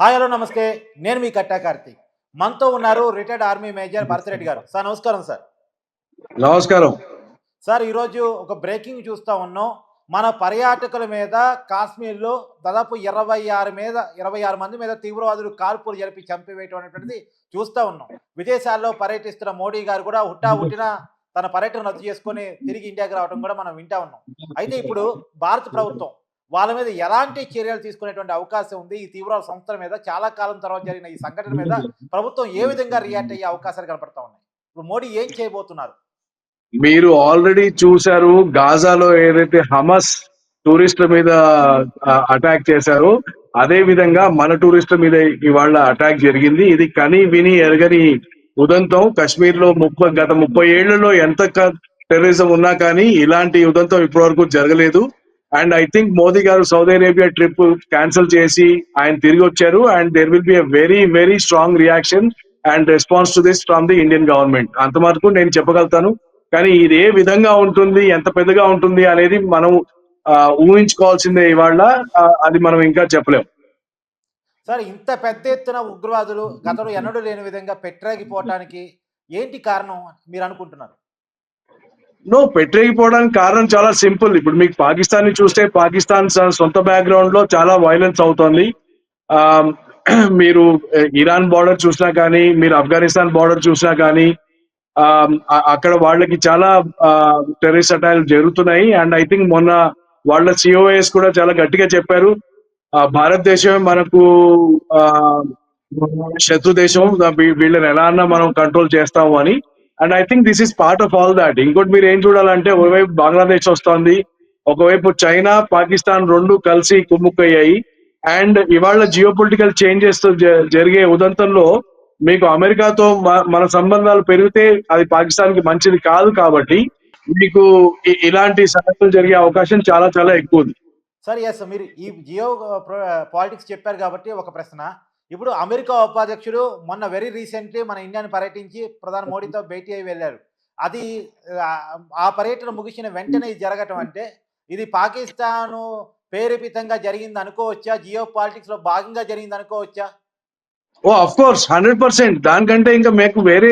Hi hello నమస్తే. నేను మీ కట్టా కార్తీక్. మనతో ఉన్నారు రిటైర్డ్ ఆర్మీ మేజర్ భరతరెడ్డి గారు. సార్ నమస్కారం సార్. నమస్కారం. సార్ ఈరోజు ఒక బ్రేకింగ్ చూస్తా ఉన్నాం. మన పర్యాటకుల మీద కాశ్మీర్లో దాదాపు ఇరవై ఆరు మీద ఇరవై ఆరు మంది మీద తీవ్రవాదులు కాల్పులు జరిపి చంపివేయటం అనేటువంటిది చూస్తూ ఉన్నాం. విదేశాల్లో పర్యటిస్తున్న మోడీ గారు కూడా హుట్టా హుట్టిన తన పర్యటన రద్దు చేసుకొని తిరిగి ఇండియాకి రావడం కూడా మనం వింటా ఉన్నాం. అయితే ఇప్పుడు భారత ప్రభుత్వం వాళ్ళ మీద ఎలాంటి చర్యలు తీసుకునేటువంటి అవకాశం ఉంది? ఈ తీవ్రవాద సంస్థల మీద చాలా కాలం తర్వాత జరిగిన ఈ సంఘటన మీద ప్రభుత్వం ఏ విధంగా రియాక్ట్ అయ్యే అవకాశాలు కనపడతా ఉన్నాయి? ఇప్పుడు మోడీ ఏం చేయబోతున్నారు? మీరు ఆల్రెడీ చూశారు గాజాలో ఏదైతే హమస్ టూరిస్టుల మీద అటాక్ చేశారో అదే విధంగా మన టూరిస్టుల మీద ఇవాళ అటాక్ జరిగింది. ఇది కని విని ఎరగని ఉదంతం. కశ్మీర్లో ముప్పై గత ముప్పై ఏళ్ళలో ఎంత టెర్రరిజం ఉన్నా కానీ ఇలాంటి ఉదంతం ఇప్పటివరకు జరగలేదు. అండ్ ఐ థింక్ మోదీ గారు సౌదీ అరేబియా ట్రిప్ క్యాన్సిల్ చేసి ఆయన తిరిగి వచ్చారు. And there will be a very very strong reaction and response to this from the Indian government అంత మటుకు నేను చెప్పగలుగుతాను. కానీ ఇది ఏ విధంగా ఉంటుంది ఎంత పెద్దగా ఉంటుంది అనేది మనం ఊహించుకోవాల్సిందే ఇవాళ. అది మనం ఇంకా చెప్పలేం. సార్ ఇంత పెద్ద ఎత్తున ఉగ్రవాదులు గతంలో ఎన్నడూ లేని విధంగా పెట్టరాగిపోవటానికి ఏంటి కారణం మీరు అనుకుంటున్నారు? నో పెట్టేగిపోవడానికి కారణం చాలా సింపుల్. ఇప్పుడు మీకు పాకిస్తాన్ని చూస్తే పాకిస్తాన్ సొంత బ్యాక్గ్రౌండ్లో చాలా వైలెన్స్ అవుతోంది. ఆ, మీరు ఇరాన్ బార్డర్ చూసినా కానీ మీరు ఆఫ్ఘనిస్తాన్ బార్డర్ చూసినా కానీ ఆ, అక్కడ వాళ్ళకి చాలా టెర్రరిస్ట్ అటాక్ జరుగుతున్నాయి. అండ్ ఐ థింక్ మొన్న వాళ్ళ సిఓఎస్ కూడా చాలా గట్టిగా చెప్పారు. భారతదేశమే మనకు ఆ, శత్రు దేశం. వీళ్ళని ఎలా అన్నా మనం కంట్రోల్ చేస్తాము అని. And I think this is part of all that ఇంకోటి మీరు ఏం చూడాలంటే ఒకవైపు బంగ్లాదేశ్ వస్తోంది ఒకవైపు చైనా పాకిస్తాన్ రెండు కలిసి కుమ్ముక్కయ్యాయి. అండ్ ఇవాళ జియో పొలిటికల్ చేంజెస్ జరిగే ఉదంతంలో మీకు అమెరికాతో మన సంబంధాలు పెరిగితే అది పాకిస్తాన్కి మంచిది కాదు కాబట్టి మీకు ఇలాంటి సమస్యలు జరిగే అవకాశం చాలా చాలా ఎక్కువ ఉంది. సార్ ఎస్ మీరు ఈ జియో పాలిటిక్స్ చెప్పారు కాబట్టి ఒక ప్రశ్న. ఇప్పుడు అమెరికా ఉపాధ్యక్షుడు మొన్న వెరీ రీసెంట్లీ మన ఇండియాని పర్యటించి ప్రధాని మోడీతో భేటీ అయి వెళ్ళారు. అది ఆ, పర్యటన ముగిసిన వెంటనే ఇది జరగటం అంటే ఇది పాకిస్తాను ప్రేరేపితంగా జరిగింది అనుకోవచ్చా? జియో పాలిటిక్స్లో భాగంగా జరిగింది అనుకోవచ్చా? Oh of course hundred percent దానికంటే ఇంకా మీకు వేరే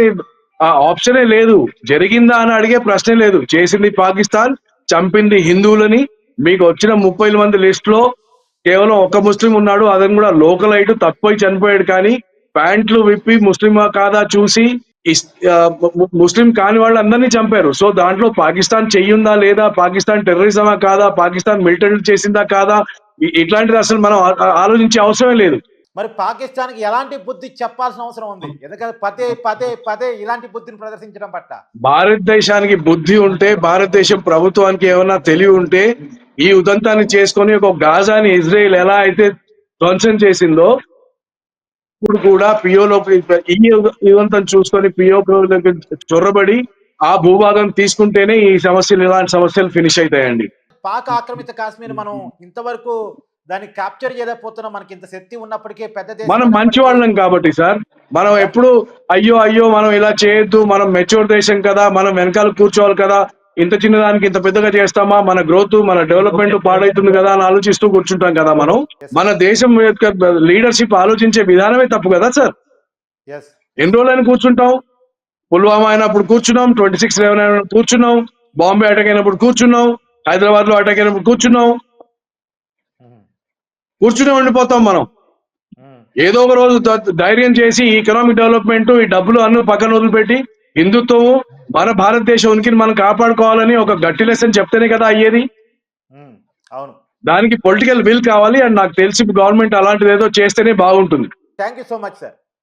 ఆప్షనే లేదు. జరిగిందా అని అడిగే ప్రశ్నే లేదు. చేసింది పాకిస్తాన్ చంపింది హిందువులని. మీకు వచ్చిన ముప్పై మంది లిస్ట్లో కేవలం ఒక ముస్లిం ఉన్నాడు అతను కూడా లోకల్ ఐటు తక్కువ చనిపోయాడు కానీ ప్యాంట్లు విప్పి ముస్లిమా కాదా చూసి ముస్లిం కాని వాళ్ళందరినీ చంపారు. సో దాంట్లో పాకిస్తాన్ చెయ్యుందా లేదా పాకిస్తాన్ టెర్రరిజమా కాదా పాకిస్తాన్ మిలిటరీ చేసిందా కాదా ఇట్లాంటిది అసలు మనం ఆలోచించే అవసరమే లేదు. మరి పాకిస్తాన్కి ఎలాంటి బుద్ధి చెప్పాల్సిన అవసరం ఉంది? ఎందుకంటే పదే పదే పదే ఇలాంటి బుద్ధిని ప్రదర్శించడం పట్ల. భారతదేశానికి బుద్ధి ఉంటే భారతదేశం ప్రభుత్వానికి ఏమైనా తెలివి ఉంటే ఈ ఉదంతాన్ని చేసుకొని ఒక గాజాని ఇజ్రాయెల్ ఎలా అయితే ధ్వంసం చేసిందో ఇప్పుడు కూడా పియోలోకి ఈ ఉదంతం చూసుకొని పియోలోకి చొరబడి ఆ భూభాగం తీసుకుంటేనే ఈ సమస్యలు ఇలాంటి సమస్యలు ఫినిష్ అవుతాయండి. పాక్ ఆక్రమిత కాశ్మీర్ మనం ఇంతవరకు దాన్ని క్యాప్చర్ చేయలేకపోతున్నాం. మనకి ఇంత శక్తి ఉన్నప్పటికీ పెద్ద మనం మంచి వాళ్ళం కాబట్టి సార్. మనం ఎప్పుడు అయ్యో అయ్యో మనం ఇలా చేయొద్దు. మనం మెచ్యూర్ దేశం కదా. మనం వెనకాల కూర్చోవాలి కదా. ఇంత చిన్నదానికి ఇంత పెద్దగా చేస్తామా? మన గ్రోత్ మన డెవలప్మెంట్ పాడైతుంది కదా అని ఆలోచిస్తూ కూర్చుంటాం కదా మనం. మన దేశం యొక్క లీడర్షిప్ ఆలోచించే విధానమే తప్పు కదా సార్ ఎన్ని రోజులైనా కూర్చుంటాం. పుల్వామా అయినప్పుడు కూర్చున్నాం ట్వంటీ సిక్స్ లెవెన్ అయినప్పుడు కూర్చున్నాం బాంబే అటాక్ అయినప్పుడు కూర్చున్నాం హైదరాబాద్లో అటాక్ అయినప్పుడు కూర్చున్నాం. కూర్చునే ఉండిపోతాం మనం. ఏదో ఒక రోజు ధైర్యం చేసి ఈ ఎకనామిక్ డెవలప్మెంట్ ఈ డబ్బులు అన్ని పక్కన వదిలిపెట్టి హిందుత్వం మన భారతదేశ ఉనికిని మనం కాపాడుకోవాలని ఒక గట్టి లెసన్ చెప్తేనే కదా అయ్యేది. అవును. దానికి పొలిటికల్ విల్ కావాలి అండ్ నాకు తెలిసి గవర్నమెంట్ అలాంటిది ఏదో చేస్తేనే బాగుంటుంది. Thank you so much sir